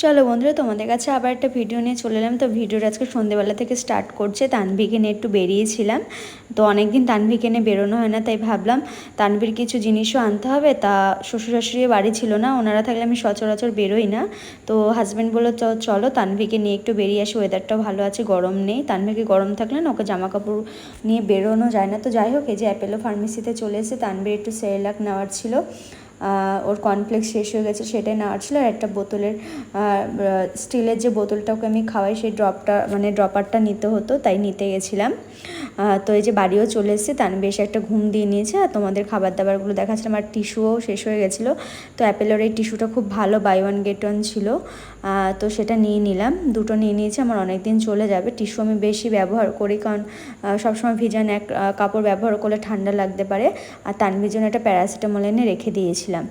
চলো বন্ধুরা, তোমাদের কাছে আবার একটা ভিডিও নিয়ে চলে এলাম। তো ভিডিওটা আজকে সন্ধেবেলা থেকে স্টার্ট করছে। তানভিকে নিয়ে একটু বেরিয়েছিলাম। তো অনেকদিন তানভিকে নিয়ে বেরোনো হয় না, তাই ভাবলাম তানভির কিছু জিনিসও আনতে হবে। তা শ্বশুর শাশুড়ি বাড়ি ছিল না, ওনারা থাকলে আমি সচরাচর বেরোই না। তো হাজব্যান্ড বলল, "চ- চলো তানভিকে নিয়ে একটু বেরিয়ে আসি। ওয়েদারটাও ভালো আছে, গরম নেই। তানভিকে গরম থাকলে না ওকে জামা কাপড় নিয়ে বেরোনো যায় না। তো যাই হোক, এই যে অ্যাপেলো ফার্মেসিতে চলে এসে তানভির একটু সেরেলাক নেওয়ার ছিল। ওর কর্নফ্লেক্স শেষ হয়ে গেছে, সেটাই নেওয়ার ছিল আর একটা বোতলের স্টিলের যে বোতলটা ওকে আমি খাওয়াই, সেই ড্রপটা মানে ড্রপারটা নিতে হতো, তাই নিতে গেছিলাম। তো এই যে বাড়িও চলে এসেছে তার বেশ একটা ঘুম দিয়ে নিয়েছে আর তোমাদের খাবার দাবারগুলো দেখাচ্ছিলাম আর টিস্যুও শেষ হয়ে গেছিল। তো অ্যাপেলের এই টিস্যুটা খুব ভালো বাই ওয়ান গেট ওয়ান ছিল। তো সেটা নিয়ে নিলাম। দুটো নিয়ে নিয়েছি, আমার অনেক দিন চলে যাবে। টিস্যু আমি বেশি ব্যবহার করি কারণ সবসময় ভিজান এক কাপড় ব্যবহার করলে ঠান্ডা লাগতে পারে। আর তানভির জন্য একটা প্যারাসিটামল এনে রেখে দিয়েছিলাম।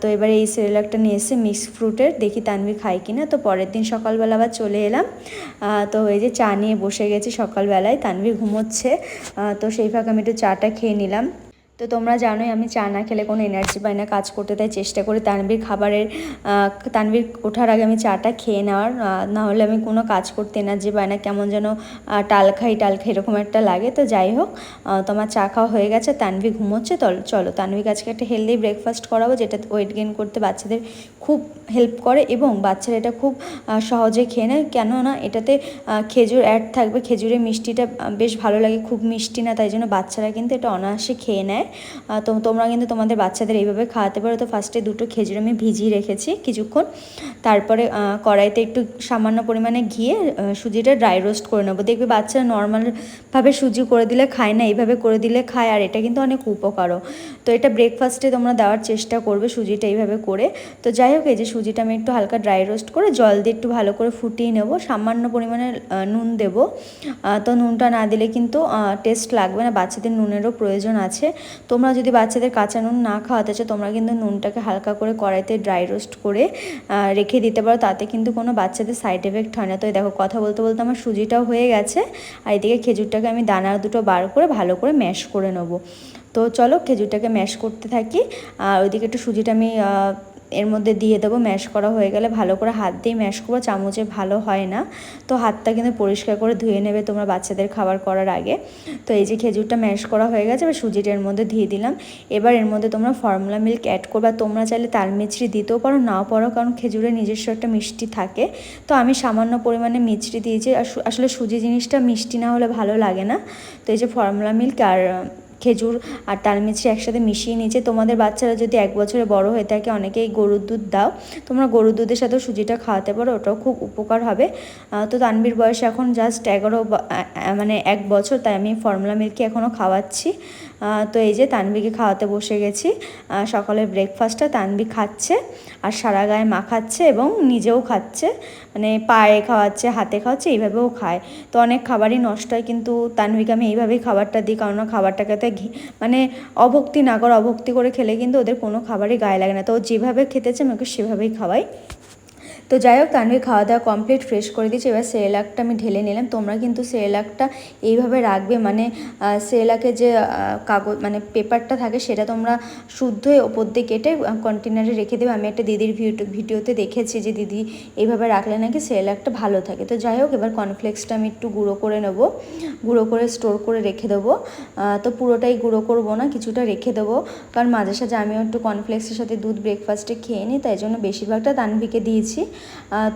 তো এবারে এই সিরিয়ালটা নিয়ে এসে মিক্স ফ্রুটের দেখি তানভি খাই কিনা। তো পরের দিন সকালবেলা আবার চলে এলাম। তো এই যে চা নিয়ে বসে গেছি সকালবেলায় তানভি ঘুমোচ্ছে আহ, তো সেই ফাঁকে আমি একটু চাটা খেয়ে নিলাম। তো তোমরা জানোই আমি চা না খেলে কোনো এনার্জি পাই না কাজ করতে তাই চেষ্টা করি। তানভীর খাবারের আহ, তানভীর ওঠার আগে আমি চাটা খেয়ে নেওয়ার আহ, না হলে আমি কোনো কাজ করতে এনার্জি পাই না কেমন যেন টাল খাই টাল খাই এরকম একটা লাগে। তো যাই হোক তোমার চা খাওয়া হয়ে গেছে তানভি ঘুমোচ্ছে চলো তানভিকে আজকে একটা হেলদি ব্রেকফাস্ট করাবো যেটা ওয়েট গেইন করতে বাচ্চাদের খুব হেল্প করে এবং বাচ্চারা এটা খুব সহজে খেয়ে নেয়। কেননা এটাতে খেজুর অ্যাড থাকবে খেজুরের মিষ্টিটা বেশ ভালো লাগে খুব মিষ্টি না তাই জন্য বাচ্চারা কিন্তু এটা অনায়াসে খেয়ে নেয়। তো তোমরা কিন্তু তোমাদের বাচ্চাদের এইভাবে খাওয়াতে পারো। তো ফার্স্টে দুটো খেজুর আমি ভিজিয়ে রেখেছি কিছুক্ষণ। তারপরে কড়াইতে একটু সামান্য পরিমাণে ঘিয়ে সুজিটা ড্রাই রোস্ট করে নেব। দেখবে বাচ্চারা নর্মালভাবে সুজি করে দিলে খায় না, এইভাবে করে দিলে খায়, আর এটা কিন্তু অনেক উপকারও। তো এটা ব্রেকফাস্টে তোমরা দেওয়ার চেষ্টা করবে সুজিটা এইভাবে করে। তো যাই হোক, এই যে সুজিটা আমি একটু হালকা ড্রাই রোস্ট করে জল দিয়ে একটু ভালো করে ফুটিয়ে নেব। সামান্য পরিমাণে নুন দেব। তো নুনটা না দিলে কিন্তু টেস্ট লাগবে না। বাচ্চাদের নুনেরও প্রয়োজন আছে। তোমরা যদি বাচ্চাদের কাঁচা নুন না খাওয়াতে চাও, তোমরা কিন্তু নুনটাকে হালকা করে কড়াইতে ড্রাই রোস্ট করে রেখে দিতে পারো। তাতে কিন্তু কোনো বাচ্চাদের সাইড এফেক্ট হয় না। তো দেখো, কথা বলতে বলতে আমার সুজিটাও হয়ে গেছে। আর এদিকে খেজুরটাকে আমি দানা দুটো বার করে ভালো করে ম্যাশ করে নেব। তো চলো, খেজুরটাকে ম্যাশ করতে থাকি। আর ওইদিকে একটু সুজিটা আমি এর মধ্যে দিয়ে দেবো ম্যাশ করা হয়ে গেলে ভালো করে হাত দিয়ে ম্যাশ করব, চামচে ভালো হয় না। তো হাতটা কিন্তু পরিষ্কার করে ধুয়ে নেবে তোমরা বাচ্চাদের খাবার করার আগে। তো এই যে খেজুরটা ম্যাশ করা হয়ে গেছে, এবার সুজিটা এর মধ্যে দিয়ে দিলাম। এবার এর মধ্যে তোমরা ফর্মুলা মিল্ক অ্যাড করবে তোমরা চাইলে তাল মিছরি দিতেও পারো, নাও পারো, কারণ খেজুরের নিজস্ব একটা মিষ্টি থাকে। তো আমি সামান্য পরিমাণে মিষ্টি দিয়েছি আসলে সুজি জিনিসটা মিষ্টি না হলে ভালো লাগে না। তো এই যে ফর্মুলা মিল্ক আর খেজুর আর তাল মিছরি একসাথে মিশিয়ে নিয়েছে। তোমাদের বাচ্চারা যদি এক বছরে বড় হয়ে থাকে অনেকেই গরুর দুধ দাও। তোমরা গরুর দুধের সাথেও সুজিটা খাওয়াতে পারো, ওটাও খুব উপকার হবে। তো তানবির বয়স এখন জাস্ট এগারো মানে এক বছর, তাই আমি ফর্মুলা মিল্কি এখনও খাওয়াচ্ছি। তো এই যে তানবিকে খাওয়াতে বসে গেছি। সকালের ব্রেকফাস্টটা তানবি খাচ্ছে আর সারা গায়ে মাখাচ্ছে এবং নিজেও খাচ্ছে। মানে পায়ে খাওয়াচ্ছে, হাতে খাওয়াচ্ছে, এইভাবেও খায়। তো অনেক খাবারই নষ্ট হয়, কিন্তু তানভিকে আমি এইভাবেই খাবারটা দিই, কারণ খাবারটাকে ঘি মানে অভক্তি না করে অভক্তি করে খেলে কিন্তু ওদের কোনো খাবারই গায়ে লাগে না। তো যেভাবে খেতেছে আমি ওকে সেভাবেই খাওয়াই। তো যাই হোক, তানভীর খাওয়া দাওয়া কমপ্লিট ফ্রেশ করে দিয়েছি। এবার সেরেলাকটা আমি ঢেলে নিলাম। তোমরা কিন্তু সেরেলাকটা এইভাবে রাখবে। মানে সেরেলাকে যে কাগজ মানে পেপারটা থাকে, সেটা তোমরা শুদ্ধ ওপর দিয়ে কেটে কন্টেনারে রেখে দেবে। আমি একটা দিদির ভিডিও ভিডিওতে দেখেছি যে, দিদি এইভাবে রাখলে নাকি সেরেলাকটা ভালো থাকে। তো যাই হোক, এবার কর্নফ্লেক্সটা আমি একটু গুঁড়ো করে নেব। গুঁড়ো করে স্টোর করে রেখে দেবো। তো পুরোটাই গুঁড়ো করব না, কিছুটা রেখে দেবো। কারণ মাঝে সাঝে আমিও একটু কর্নফ্লেক্সের সাথে দুধ ব্রেকফাস্টে খেয়ে নিই, তাই জন্য বেশিরভাগটা তানভিকে দিয়েছি।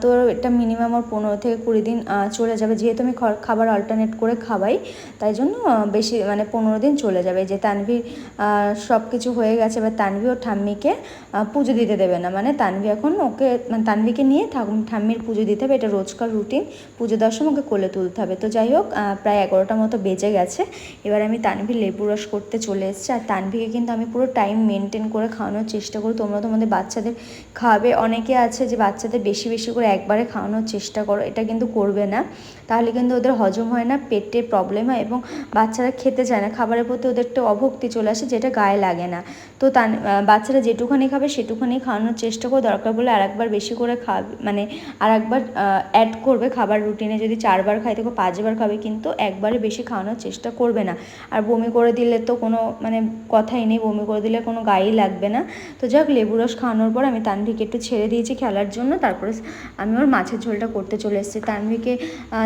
তো এটা মিনিমাম আমার পনেরো থেকে কুড়ি দিন চলে যাবে। যেহেতু আমি খাবার অল্টারনেট করে খাওয়াই, তাই জন্য বেশি মানে পনেরো দিন চলে যাবে। যে তানভির সব কিছু হয়ে গেছে, এবার তানভি ও ঠাম্মিকে পুজো দিতে দেবে না। মানে তানভি এখন ওকে মানে তানভিকে নিয়ে ঠাম্মির পুজো দিতে হবে। এটা রোজকার রুটিন পুজো সময় ওকে কোলে তুলতে হবে। তো যাই হোক প্রায় এগারোটা মতো বেজে গেছে। এবার আমি তানভির লেবু রস করতে চলে এসেছি। আর তানভিকে কিন্তু আমি পুরো টাইম মেনটেন করে খাওয়ানোর চেষ্টা করি। তোমরা তোমাদের বাচ্চাদের খাওয়াবে। অনেকে আছে যে বাচ্চাদের বেশি বেশি করে একবারে খাওয়ানোর চেষ্টা করো এটা কিন্তু করবে না। তাহলে কিন্তু ওদের হজম হয় না পেটে প্রবলেম হয় এবং বাচ্চারা খেতে চায় না খাবারের প্রতি ওদের একটা অভক্তি চলে আসে যেটা গায়ে লাগে না। তো আহ, বাচ্চারা যেটুখানি খাবে সেটুখানি খাওয়ানোর চেষ্টা করে দরকার পড়লে আরেকবার বেশি করে খাবে মানে আরেকবার অ্যাড করবে খাবার রুটিনে যদি চারবার খাই তো পাঁচবার খাবে কিন্তু একবারে বেশি খাওয়ানোর চেষ্টা করবে না। আর বমি করে দিলে তো কোনো মানে কথাই নেই বমি করে দিলে কোনো গায়েই লাগবে না। তো যাক লেবু রস খাওয়ানোর পর আমি তানভিকে একটু ছেড়ে দিয়েছি খেলার জন্য তারপর তারপরে আমি ওর মাছের ঝোলটা করতে চলে এসেছি। তানভিকে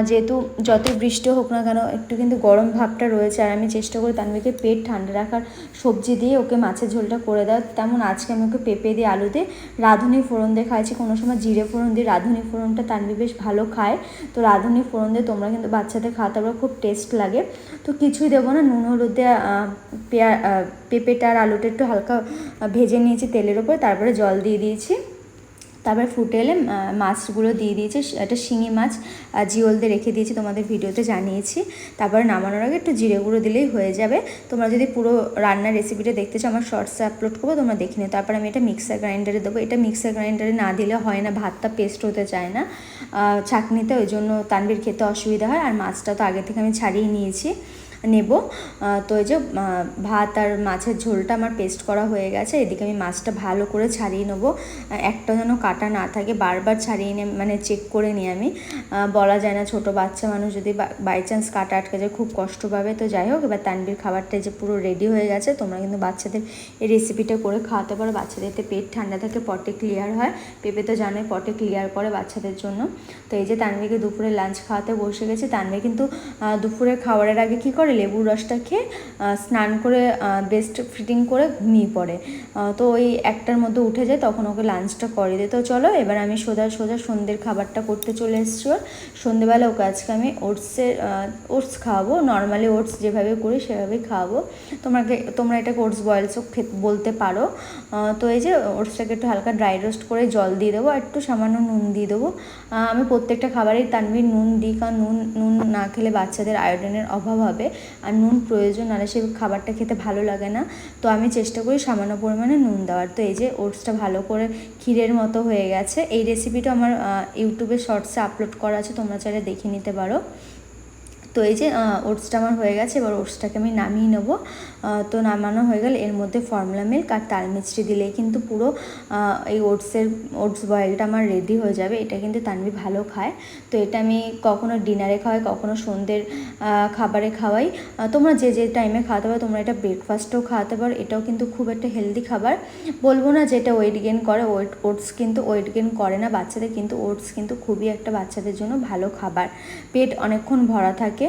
যেহেতু যতই বৃষ্টি হোক না কেন, একটু কিন্তু গরম ভাবটা রয়েছে। আর আমি চেষ্টা করি তানভিকে পেট ঠান্ডা রাখার সবজি দিয়ে ওকে মাছের ঝোলটা করে দেওয়ার। তেমন আজকে আমি ওকে পেঁপে দিয়ে আলু দিয়ে রাঁধুনি ফোড়ন দিয়ে খাইছি কোনো সময় জিরে ফোড়ন দিয়ে রাঁধুনি ফোড়নটা তানভি বেশ ভালো খায়। তো রাঁধুনি ফোড়ন দিয়ে তোমরা কিন্তু বাচ্চাদের খাওয়াতে পারো, খুব টেস্ট লাগে। তো কিছুই দেবো না, নুন, হলুদ দিয়ে পেঁয়া পেঁপেটা আর আলুটা একটু হালকা ভেজে নিয়েছি তেলের উপরে তারপরে জল দিয়ে দিয়েছি। তারপরে ফুটে এলে মাছগুলো দিয়ে দিয়েছি। একটা শিঙি মাছ জিওল দিয়ে রেখে দিয়েছি তোমাদের ভিডিওতে জানিয়েছি। তারপর নামানোর আগে একটু জিরে গুঁড়ো দিলেই হয়ে যাবে। তোমরা যদি পুরো রান্নার রেসিপিটা দেখতে চাও, আমার শর্টসে আপলোড করব, তোমরা দেখে নিও। তারপর আমি এটা মিক্সার গ্রাইন্ডারে দেবো। এটা মিক্সার গ্রাইন্ডারে না দিলে হয় না, ভাতটা পেস্ট হতে চায় না। ছাঁকনিতে ওই জন্য তানবির খেতে অসুবিধা হয়। আর মাছটা তো আগে থেকে আমি ছাড়িয়ে নিয়েছি। নেব। তো এই যে ভাত আর মাছের ঝোলটা আমার পেস্ট করা হয়ে গেছে। এদিকে আমি মাছটা ভালো করে ছাড়িয়ে নেব। একটা যেন কাটা না থাকে, বারবার ছাড়িয়ে নিয়ে মানে চেক করে নিই আমি। বলা যায় না ছোট বাচ্চা মানুষ যদি বাই চান্স কাটা আটকে যায়, খুব কষ্ট পাবে। তো যাই হোক, এবার তানবির খাবারটা যে পুরো রেডি হয়ে গেছে। তোমরা কিন্তু বাচ্চাদের এই রেসিপিটা করে খাওয়াতে পারো। বাচ্চাদের এতে পেট ঠান্ডা থাকে পটে ক্লিয়ার হয়। পেঁপে তো জানোই পটে ক্লিয়ার করে বাচ্চাদের জন্য। তো এই যে তানবিকে দুপুরে লাঞ্চ খাওয়াতে বসে গেছে। তানবি কিন্তু দুপুরে খাওয়ারের আগে কী করে লেবুর রসটা খেয়ে স্নান করে বেস্ট ফিটিং করে ঘুমিয়ে পড়ে। তো ওই একটার মধ্যে উঠে যায়, তখন ওকে লাঞ্চটা করে দিই তো চলো, এবার আমি সোজা সোজা সন্ধ্যের খাবারটা করতে চলে এসেছি ওর। সন্ধ্যেবেলা ওকে আজকে আমি ওটসের ওটস খাওয়াবো। নর্মালি ওটস যেভাবে করি সেভাবেই খাওয়াবো। তোমাকে, তোমরা এটাকে ওটস বয়েলসও বলতে পারো। তো এই যে ওটসটাকে একটু হালকা ড্রাই রোস্ট করে জল দিয়ে দেবো, আর একটু সামান্য নুন দিয়ে দেবো। আমি প্রত্যেকটা খাবারেই তানবির নুন দিই কারণ নুন নুন না খেলে বাচ্চাদের আয়োডিনের অভাব হবে। আর নুন প্রয়োজন, নাহলে সে খাবারটা খেতে ভালো লাগে না। তো আমি চেষ্টা করি সামান্য পরিমাণে নুন দেওয়ার। তো এই যে ওটসটা ভালো করে ক্ষীরের মতো হয়ে গেছে। এই রেসিপিটা আমার ইউটিউবে শর্টসে আপলোড করা আছে, তোমরা চাইলে দেখে নিতে পারো। তো এই যে ওটসটা আমার হয়ে গেছে, এবার ওটসটাকে আমি নামিয়ে নেব। তো নামানো হয়ে গেলে এর মধ্যে ফর্মুলা মিল্ক আর তাল মিষ্টি দিলেই কিন্তু পুরো এই ওটসের, ওটস বয়েলটা আমার রেডি হয়ে যাবে। এটা কিন্তু তানবি ভালো খায়। তো এটা আমি কখনো ডিনারে খাওয়াই, কখনো সন্ধ্যের খাবারে খাওয়াই। তোমরা যে যে টাইমে খাওয়াতে পারো, তোমরা এটা ব্রেকফাস্টও খাওয়াতে পারো। এটাও কিন্তু খুব একটা হেলদি খাবার। বলব না যে এটা ওয়েট গেন করে ওয়েট ওটস কিন্তু ওয়েট গেন করে না। বাচ্চাদের কিন্তু ওটস কিন্তু খুবই একটা বাচ্চাদের জন্য ভালো খাবার। পেট অনেকক্ষণ ভরা থাকে।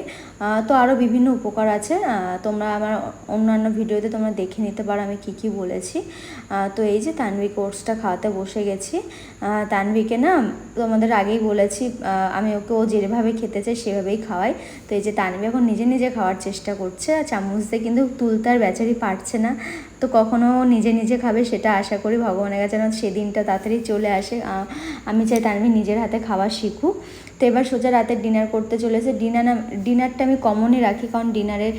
তো আরও বিভিন্ন উপকার আছে। তোমরা আমার অন্যান্য ভিডিওতে তোমরা দেখে নিতে পারো আমি কি কি বলেছি। তো এই যে তানভি কোর্সটা খাওয়াতে বসে গেছি। তানভিকে না তোমাদের আগেই বলেছি আমি ওকে ও যেভাবে খেতে চাই সেভাবেই খাওয়াই। তো এই যে তানভি এখন নিজে নিজে খাওয়ার চেষ্টা করছে। আর চামচ দিয়ে কিন্তু তুলতে আর বেচারি পারছে না। তো কখনো নিজে নিজে খাবে সেটা আশা করি ভগবানের কাছে যেন সেদিনটা তাড়াতাড়ি চলে আসে। আমি চাই তানভি নিজের হাতে খাওয়া শিখুক। তো এবার সোজা রাতে ডিনার করতে চলেছে ডিনার ডিনারটা আমি কমনই রাখি, কারণ ডিনারে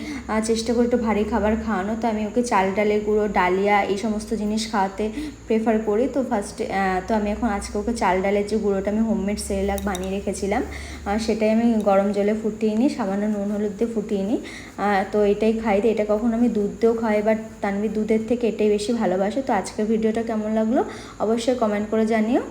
চেষ্টা করি একটু ভারী খাবার খাওয়ানো। তো আমি ওকে চাল ডালের গুঁড়ো, ডালিয়া এই সমস্ত জিনিস খাওয়াতে প্রেফার করি। তো ফার্স্টে তো আমি এখন আজকে ওকে চাল ডালের যে গুঁড়োটা আমি হোমমেড সেরেলাক বানিয়ে রেখেছিলাম সেটাই আমি গরম জলে ফুটিয়ে নিই, সামান্য নুন হলুদ দিয়ে ফুটিয়ে নিই। তো এটাই খাই। তো এটা কখনো আমি দুধ দিয়েও খাই বাট তানভি দুধের থেকে এটাই বেশি ভালোবাসে। তো আজকের ভিডিওটা কেমন লাগল? অবশ্যই কমেন্ট করে জানিও।